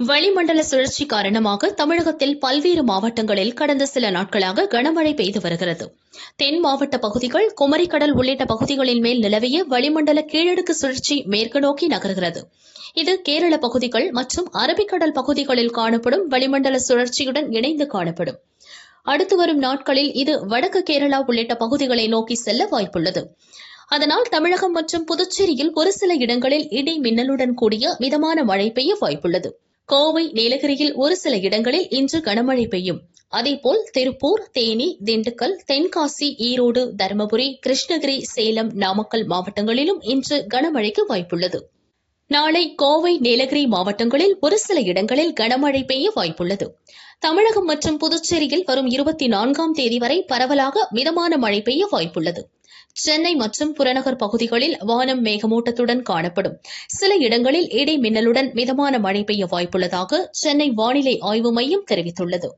வளிமண்டல சுழற்சி காரணமாக தமிழகத்தில் பல்வேறு மாவட்டங்களில் கடந்த சில நாட்களாக கனமழை பெய்து வருகிறது. தென் மாவட்ட பகுதிகள் குமரிக்கடல் உள்ளிட்ட பகுதிகளின் மேல் நிலவிய வளிமண்டல கீழடுக்கு சுழற்சி மேற்கு நோக்கி நகர்கிறது. இது கேரள பகுதிகள் மற்றும் அரபிக்கடல் பகுதிகளில் காணப்படும் வளிமண்டல சுழற்சியுடன் இணைந்து காணப்படும். அடுத்து வரும் நாட்களில் இது வடக்கு கேரளா உள்ளிட்ட பகுதிகளை நோக்கி செல்ல வாய்ப்புள்ளது. அதனால் தமிழகம் மற்றும் புதுச்சேரியில் ஒரு சில இடங்களில் இடி மின்னலுடன் கூடிய மிதமான மழை பெய்ய வாய்ப்புள்ளது. கோவை நீலகிரியில் ஒரு சில இடங்களில் இன்று கனமழை பெய்யும். அதேபோல் திருப்பூர் தேனி திண்டுக்கல் தென்காசி ஈரோடு தருமபுரி கிருஷ்ணகிரி சேலம் நாமக்கல் மாவட்டங்களிலும் இன்று கனமழைக்கு வாய்ப்புள்ளது. நாளை கோவை நீலகிரி மாவட்டங்களில் ஒரு சில இடங்களில் கனமழை பெய்ய வாய்ப்புள்ளது. தமிழகம் மற்றும் புதுச்சேரியில் வரும் இருபத்தி நான்காம் தேதி வரை பரவலாக மிதமான மழை பெய்ய வாய்ப்புள்ளது. சென்னை மற்றும் புறநகர் பகுதிகளில் வானம் மேகமூட்டத்துடன் காணப்படும். சில இடங்களில் இடி மின்னலுடன் மிதமான மழை பெய்ய வாய்ப்புள்ளதாக சென்னை வானிலை ஆய்வு மையம் தெரிவித்துள்ளது.